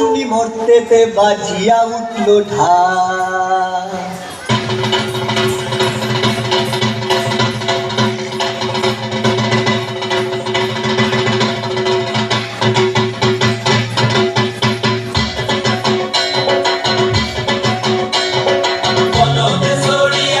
শুনি মরতেতে বাজিয়া উঠল ঢা পদতে সরিয়া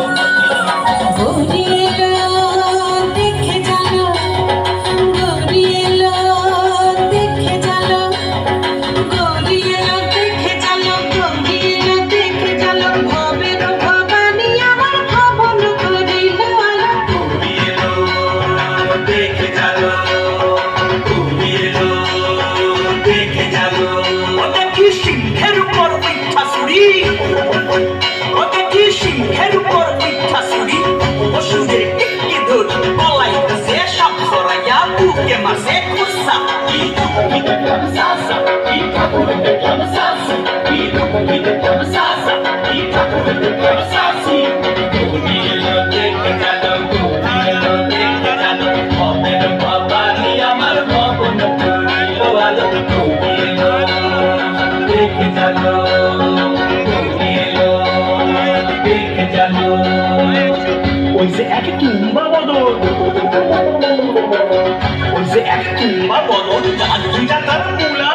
সিংহের উপর মিথ্যা সুরি ওটা কি সিংহের উপর মিথ্যা সুরি অসুরের টিকি ধর পলাইতেছে সব সরাইয়া বুকে মাসে কুসা কি কি গেলো তুমি দেখে গেলো ওই যে এক কিংবা বদল ওই যে এক কিংবা বদল দুইটা তার মুলার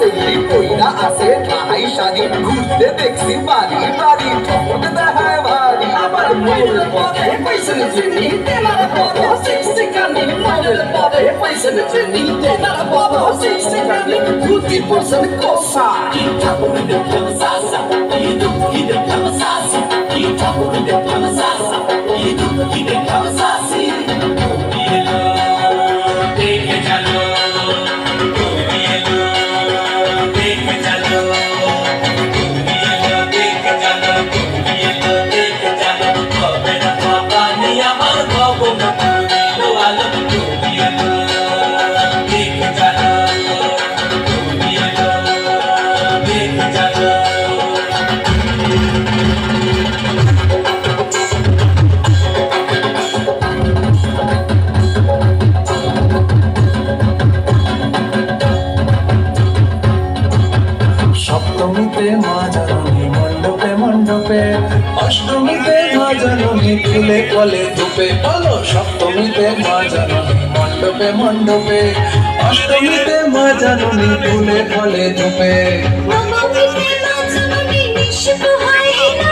দুইটা সেমলি কইরা আসে ঠাহাই শাড়ি ঘুরতে দেখছি বাড়ি বাড়ি ঠকতে দেখায় ভারী আবার ময়ূর পথে পয়সা চিনি তেলার পথ সিক্সটি কানি ময়ূর পথে পয়সা চিনি তেলার পথ সিক্সটি কানি ফিফটি পার্সেন্ট কোসা কি ঠাকুর দেখলাম সাসা কি দুঃখী দেখলাম সাসি কি ঠাকুর দেখলাম সাসা অষ্টমীতে মা জননী ফুলে ফলে ধূপে। বলো সপ্তমীতে মা জননী মণ্ডপে মণ্ডপে। অষ্টমীতে মা জননী ফুলে ফলে ধূপে। নবমীতে নাচনী নিঃশব্দ হাইলা